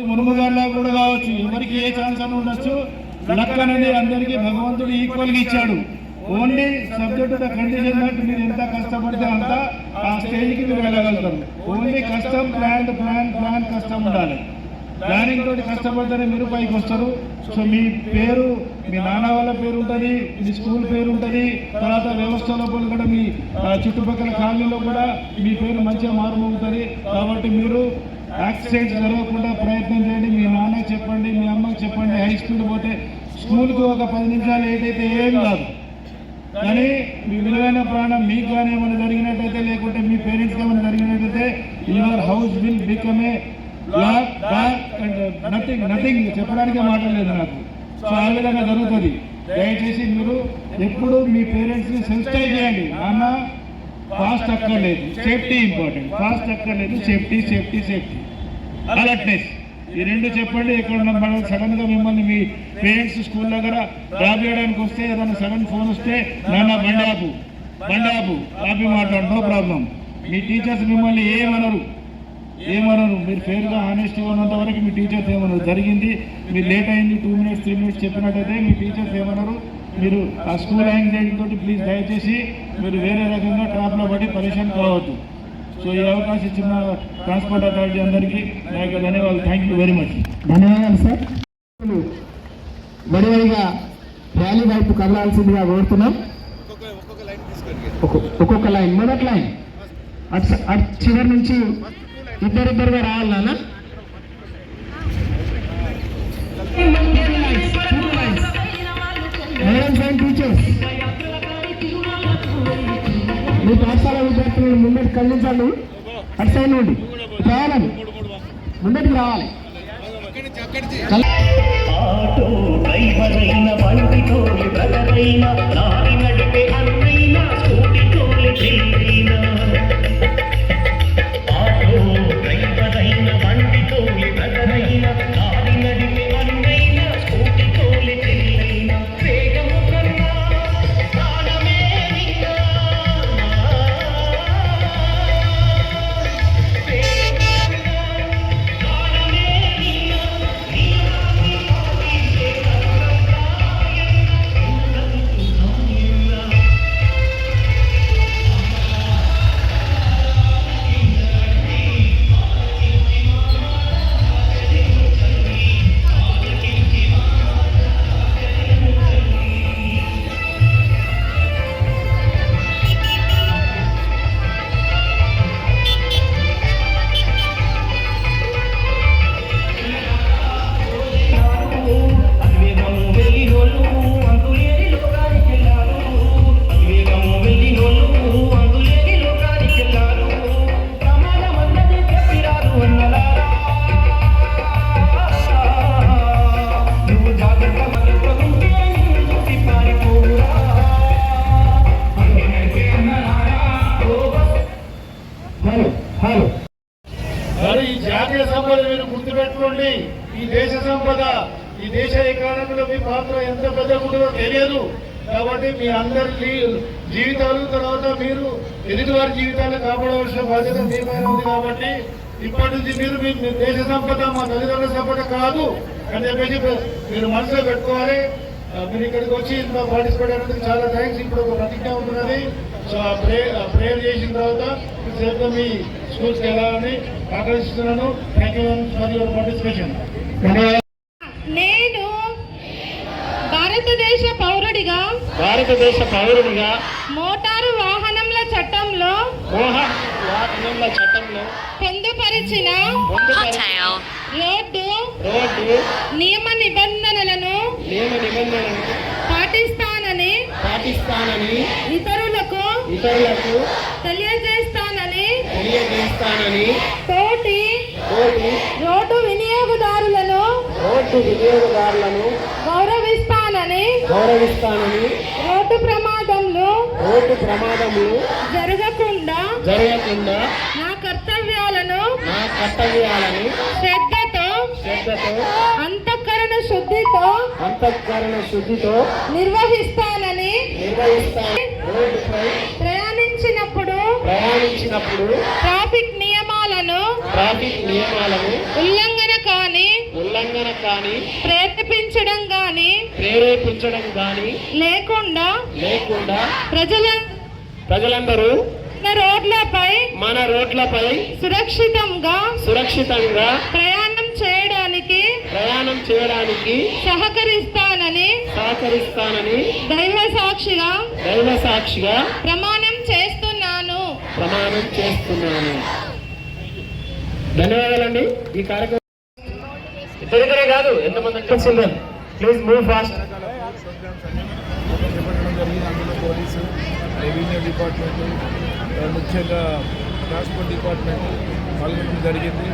మునుముగారిలా కూడా కావచ్చు. ఎవరికి ఏ ఛాన్స్ అని ఉండొచ్చు లక్ అనేది అందరికీ భగవంతుడు ఈక్వల్గా ఇచ్చాడు. Only subject the condition that మీరు ఎంత కష్టపడితే అంత ఆ స్టేజ్కి మీరు వెళ్ళగలుగుతారు. ఓన్లీ కష్టం ప్లాన్ ప్లాన్ ప్లాన్ కష్టం ఉండాలి. ప్లానింగ్ తోటి కష్టపడితేనే మీరు పైకి వస్తారు. సో మీ పేరు మీ నాన్న వాళ్ళ పేరు ఉంటుంది మీ స్కూల్ పేరు ఉంటుంది తర్వాత వ్యవస్థ లోపల కూడా మీ చుట్టుపక్కల కాలనీలో కూడా మీ పేరు మంచిగా మారుమోగుతుంది. కాబట్టి మీరు యాక్సిడెంట్ జరగకుండా ప్రయత్నం చేయండి. మీ నాన్నకి చెప్పండి మీ అమ్మకి చెప్పండి హై స్పీడ్ పోతే స్కూల్కి ఒక పది నిమిషాలు లేట్ అయితే ఏం కాదు. కానీ మీ విలువైన ప్రాణం మీకు కానీ ఏమైనా జరిగినట్టయితే లేకుంటే మీ పేరెంట్స్కి ఏమైనా జరిగినట్టయితే your house will become a black dark and nothing nothing చెప్పడానికే మాటలు లేదు నాకు. సో ఆ విధంగా జరుగుతుంది. దయచేసి మీరు ఎప్పుడు మీ పేరెంట్స్ని సెన్సిటైజ్ చేయండి. నాన్న ఫాస్ట్ అక్కర్లేదు. సేఫ్టీ ఇంపార్టెంట్ ఫాస్ట్ అక్కర్లేదు. సేఫ్టీ సేఫ్టీ సేఫ్టీ అలర్ట్నెస్ ఈ రెండు చెప్పండి. ఇక్కడ మనం సడన్గా మిమ్మల్ని మీ పేరెంట్స్ స్కూల్ దగ్గర డ్రాప్ చేయడానికి వస్తే ఏదైనా సడన్ ఫోన్ వస్తే నాన్న బండాపు ఆపు. ఆపి. మాట్లాడు. నో ప్రాబ్లం మీ టీచర్స్ మిమ్మల్ని ఏమనరు? ఏమనరు? మీరు ఫెయిర్గా హానెస్ట్గా ఉన్నంత వరకు మీ టీచర్స్ ఏమనరు? జరిగింది. మీరు లేట్ అయింది. టూ మినిట్స్ త్రీ మినిట్స్ చెప్పినట్టయితే మీ టీచర్స్ ఏమనరు? మీరు ఆ స్కూల్ యాంగ్జైటీ తోటి ప్లీజ్ దయచేసి మీరు వేరే రకంగా ట్రాప్లో పడి పరేషాన్ కావద్దు. సో ఈ అవకాశం ఇచ్చిన ట్రాన్స్పోర్ట్ అథారిటీ అందరికీ నా యొక్క ధన్యవాదాలు. థ్యాంక్ యూ వెరీ మచ్ ధన్యవాదాలు సార్ వడివడిగా ర్యాలీ వైపు కదలాల్సిందిగా కోరుతున్నాం. ఒక్కొక్క- ఒక్కొక్క లైన్ మొదటి లైన్. అటు అటు చివరి నుంచి ఇద్దరిద్దరుగా రావాలి నాన్న. మేడమ్స్ అండ్ టీచర్స్ మీ పాఠశాల విద్యార్థులను ముందటి కదిలించండి అటు సైడ్ నుండి. రావాలని ముందటికి రావాలి. ఆటో డ్రైవర్ అయిన బ్రదర్ అయిన లారీ నడిపే అన్నైనా స్కూటీ తోలి కాబట్టి మీ అందరి జీవితాలు తర్వాత మీరు ఎదుటివారి జీవితాలు కాపాడవలసిన బాధ్యత మీ పైన ఉంది కాబట్టి ఇప్పటి నుంచి మీరు మీ దేశ సంపద మా తల్లిదండ్రుల సంపద కాదు అని చెప్పేసి మీరు మనసులో పెట్టుకోవాలి. మీరు ఇక్కడికి వచ్చి ఇంట్లో పార్టిసిపేట్ అయినందుకు చాలా థ్యాంక్స్ ఇప్పుడు ఒక ప్రతిజ్ఞ ఉంటున్నది సో ఆ ప్రే ఆ ప్రేయర్ చేసిన తర్వాత సేపు మీ స్కూల్స్కి వెళ్ళాలని ఆకర్షిస్తున్నాను thank you for your participation ధన్యవాదాలు నేను భారతదేశ పౌరుడిగా భారతదేశ పౌరుడిగా మోటారు వాహనముల చట్టంలో వాహనముల చట్టంలో పొందుపరిచిన రోడ్డు రోడ్డు నియమ నిబంధనలను నియమ నిబంధనలను పాటిస్తానని పాటిస్తానని ఇతరులకు ఇతరులకు తెలియజేస్తానని తెలియజేస్తానని తోటి తోటి రోడ్డు వినియోగదారులను రోడ్డు వినియోగదారులను గౌరవిస్తానని గౌరవిస్తానని రోడ్డు ప్రమాదంలో రోడ్డు ప్రమాదములు జరగకుండా జరగకుండా నా కర్తవ్యాలను నా కర్తవ్యాలను శ్రద్ధతో శ్రద్ధతో అంతఃకరణ శుద్ధితో అంతఃకరణ శుద్ధితో నిర్వహిస్తానని నిర్వహిస్తాను. రోడ్డుపై ప్రయాణించినప్పుడు ప్రయాణించినప్పుడు ట్రాఫిక్ నియమాలను ట్రాఫిక్ నియమాలను ఉల్లంఘన ఉల్లంఘన కానీ ప్రేరేపించడం గాని ప్రేరేపించడం కానీ లేకుండా లేకుండా ప్రజల ప్రజలందరూ రోడ్లపై మన రోడ్లపై సురక్షితంగా సురక్షితంగా ప్రయాణం చేయడానికి ప్రయాణం చేయడానికి సహకరిస్తానని సహకరిస్తానని దైవ సాక్షిగా దైవ సాక్షిగా ప్రమాణం చేస్తున్నాను. ప్రమాణం చేస్తున్నాను. ధన్యవాదాలండి. ఈ కార్యక్రమం ఇద్దరిద్దరే కాదు ఎంతమంది children please move fast police revenue department ముఖ్యంగా ట్రాన్స్పోర్ట్ డిపార్ట్మెంట్ పాల్గొనడం జరిగింది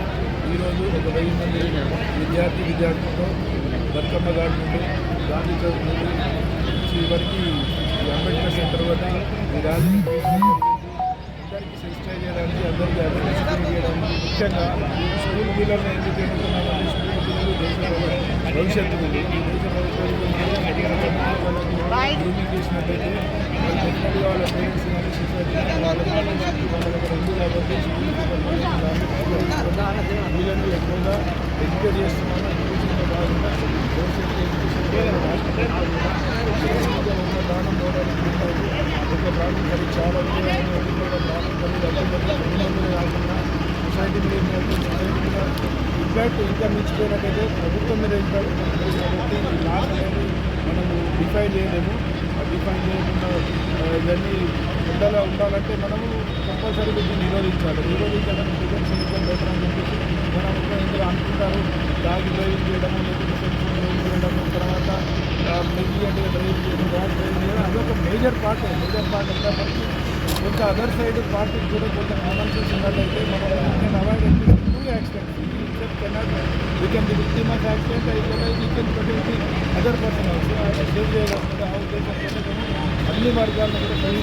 ఈరోజు ఒక వెయ్యి మంది విద్యార్థి విద్యార్థులతో బతుకమ్మ గారి నుండి గాంధీ చౌక్ నుండి చివరికి ఈ అంబేద్కర్ సెంటర్ వద్ద ఈ ర్యాలీ అందరికీ సెన్సిటైజ్ చేయడానికి అందరికీ అవేర్నెస్ చేయడానికి ముఖ్యంగా స్కూల్ పిల్లల్ని ఎందుకు ఎన్నుకున్నామంటే భవిష్యత్తు చేసినట్టయితే వాళ్ళ పేరెంట్స్ కానీ సొసైటీ కానీ ఉంది కాబట్టి వీళ్ళని ఎక్కువగా ఎడ్యుకేట్ ఎడ్యుకేషన్లో భాగంగా భవిష్యత్తు ఎడ్యుకేషన్ ఉన్న దానం పోవడానికి ఒక కలిగి చాలా కలిగి కాకుండా సొసైటీ మీద సొసైటీ మీద ఇంపాక్ట్ ఇంకా మించిపోయినట్టయితే ప్రభుత్వం మీద ఇంపాక్ట్ కాబట్టి ఈ లాస్ అనేది మనము డిఫైన్ చేయలేము. డిఫైన్ చేయకుండా ఇవన్నీ ఉండాలా ఉండాలంటే మనము కంపల్సరీగా దీన్ని నిరోధించాలి. నిరోధించాలని ప్రివెన్షన్ ఇంకా బెటర్ అని చెప్పేసి మన ఇంకా ఇందులో అనుకుంటారు? దాగి డ్రైవింగ్ చేయడము లేకపోతే సెల్ ఫోన్ డ్రైవింగ్ చేయడము తర్వాత నెగ్లిజెంట్గా డ్రైవింగ్ చేయడం ర్యాష్ డ్రైవింగ్ చేయడం అదొక మేజర్ పార్ట్. మేజర్ పార్ట్ అయినప్పటికీ కొంత అదర్ సైడ్ పార్టీ కూడా కొంత కామన్ సెన్స్ ఉన్నట్లయితే మనం can avoid to accident cannot we can the victim of accident అయితే we can protect the other person also save చేయగలుగుతుంది ఆ ఉద్దేశంతో అన్ని వర్గాలను కూడా సరి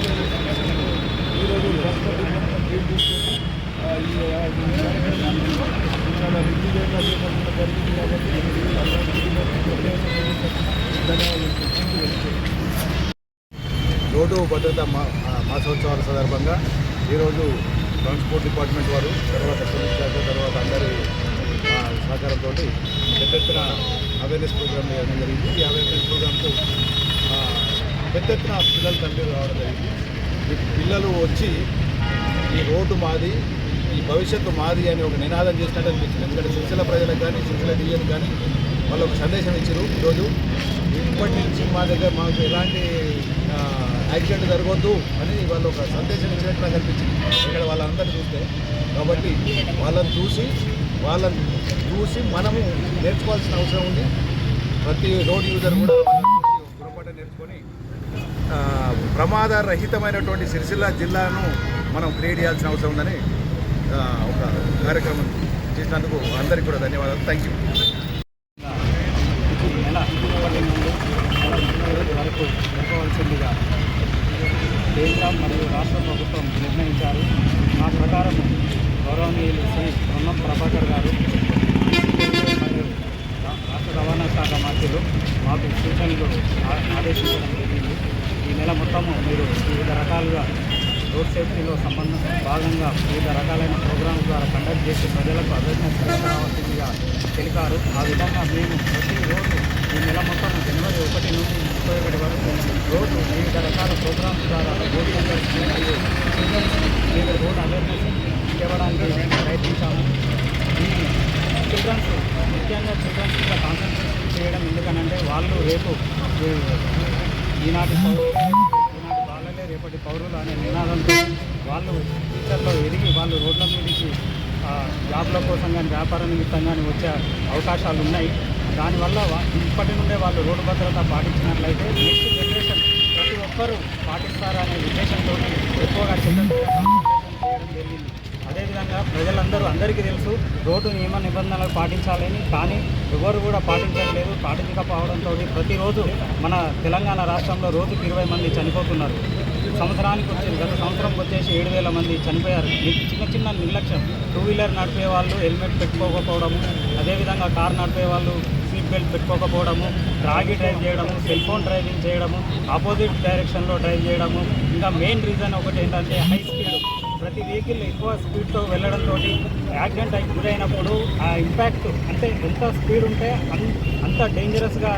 ఈరోజు ట్రాన్స్పోర్ట్ డిపార్ట్మెంట్ లీడ్ తీసుకొని ఆ, ఈ ఆ, ఈ కార్యక్రమాన్ని చాలా రిలీజియస్గా చేపట్టడం జరిగింది కాబట్టి ధన్యవాదాలు రోడ్డు భద్రత మా ఆ, మాసోత్సవాల సందర్భంగా ఈరోజు ట్రాన్స్పోర్ట్ డిపార్ట్మెంట్ వారు తర్వాత పోలీస్ శాఖ తర్వాత అందరి ఆ, సహకారంతో పెద్ద ఎత్తున అవేర్నెస్ ప్రోగ్రామ్ చేయడం జరిగింది. ఈ అవేర్నెస్ ప్రోగ్రామ్తో ఆ, పెద్ద ఎత్తున పిల్లలు తండ్రి రావడం జరిగింది. ఈ పిల్లలు వచ్చి ఈ రోడ్డు మాది ఈ భవిష్యత్తు మాది అని ఒక నినాదం చేసినట్టు అనిపించింది. ఎందుకంటే సిరిసిల ప్రజలకు కానీ సిరిసిల డివిజన్ కానీ వాళ్ళు ఒక సందేశం ఇచ్చారు ఈరోజు. ఇప్పటి నుంచి మా దగ్గర మాకు ఎలాంటి యాక్సిడెంట్ జరగవద్దు అని వాళ్ళు ఒక సందేశం ఇచ్చినట్టు నాకు అనిపించింది ఇక్కడ వాళ్ళందరినీ చూస్తే. కాబట్టి వాళ్ళని చూసి వాళ్ళని చూసి మనము నేర్చుకోవాల్సిన అవసరం ఉంది. ప్రతి రోడ్ యూజర్ కూడా వాళ్ళని నేర్చుకొని ప్రమాద ప్రమాదరహితమైనటువంటి సిరిసిల్ల జిల్లాను మనం క్రియేట్ చేయాల్సిన అవసరం ఉందని ఒక కార్యక్రమం చేసినందుకు అందరికీ కూడా ధన్యవాదాలు. థ్యాంక్ యూ ఈ నెల ఇటీవలి నుండి నెల ఇరవై వరకు జరపవలసిందిగా కేంద్రం మరియు రాష్ట్ర ప్రభుత్వం నిర్ణయించారు ఆ ప్రకారం గౌరవనీయులు శ్రీ పొన్నం ప్రభాకర్ గారు మరియు రా- రాష్ట్ర రవాణా శాఖ మంత్రులు మాకు సూచనలు ఆ- ఆదేశించడం జరిగింది ఈ నెల మొత్తము మీరు వివిధ రకాలుగా రోడ్ సేఫ్టీలో సంబంధం భాగంగా వివిధ రకాలైన ప్రోగ్రామ్స్ ద్వారా కండక్ట్ చేసి ప్రజలకు అవేర్నెస్ రావాల్సిందిగా తెలిపారు. ఆ విధంగా మేము ప్రతి రోజు ఈ నెల మొత్తం జనవరి ఒకటి నుండి ముప్పై ఒకటి వరకు రోజు వివిధ రకాల ప్రోగ్రామ్స్ ద్వారా రోడ్ వివిధ రోడ్ అవేర్నెస్ ఇవ్వడానికి ప్రయత్నించాము. ఈ చిల్డ్రన్స్ ముఖ్యంగా చిల్డ్రన్స్ మీద కాన్సన్ట్రేషన్ చేయడం ఎందుకనంటే వాళ్ళు రేపు ఈనాటి పౌరులు అనే నినాదంతో వాళ్ళు ఫ్యూచర్లో ఎదిగి వాళ్ళు రోడ్ల మీదకి జాబ్ల కోసం కానీ వ్యాపార నిమిత్తం కానీ వచ్చే అవకాశాలు ఉన్నాయి. దానివల్ల ఇప్పటి నుండే వాళ్ళు రోడ్డు భద్రత పాటించినట్లయితే నెక్స్ట్ జనరేషన్ ప్రతి ఒక్కరూ పాటిస్తారనే ఉద్దేశంతో ఎక్కువగా చేయడం జరిగింది. అదేవిధంగా ప్రజలందరూ అందరికీ తెలుసు రోడ్డు నియమ నిబంధనలు పాటించాలని కానీ ఎవరు కూడా పాటించట్లేదు. పాటించకపోవడంతో ప్రతిరోజు మన తెలంగాణ రాష్ట్రంలో రోజుకు ఇరవై మంది చనిపోతున్నారు. సంవత్సరానికి వచ్చేది గత సంవత్సరం వచ్చేసి ఏడు వేల మంది చనిపోయారు. చిన్న చిన్న నిర్లక్ష్యం టూ వీలర్ నడిపే వాళ్ళు హెల్మెట్ పెట్టుకోకపోవడము అదేవిధంగా కార్ నడిపే వాళ్ళు సీట్ బెల్ట్ పెట్టుకోకపోవడము రాగి డ్రైవ్ చేయడము సెల్ ఫోన్ డ్రైవింగ్ చేయడము ఆపోజిట్ డైరెక్షన్లో డ్రైవ్ చేయడము. ఇంకా మెయిన్ రీజన్ ఒకటి ఏంటంటే హై స్పీడ్ ప్రతి వెహికల్ ఎక్కువ స్పీడ్తో వెళ్ళడంతో యాక్సిడెంట్ అయి గురైనప్పుడు ఆ ఇంపాక్ట్ అంటే ఎంత స్పీడ్ ఉంటే అంత డేంజరస్గా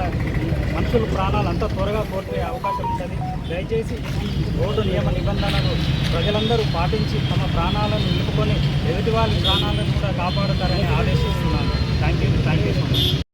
మనుషుల ప్రాణాలు అంత త్వరగా కోల్పోయే అవకాశం ఉంటుంది దయచేసి ఈ రోడ్డు నియమ నిబంధనలు ప్రజలందరూ పాటించి తమ ప్రాణాలను నిలుపుకొని ఎదుటి వాళ్ళ ప్రాణాలను కూడా కాపాడుతారని ఆదేశిస్తున్నాను. Thank you thank you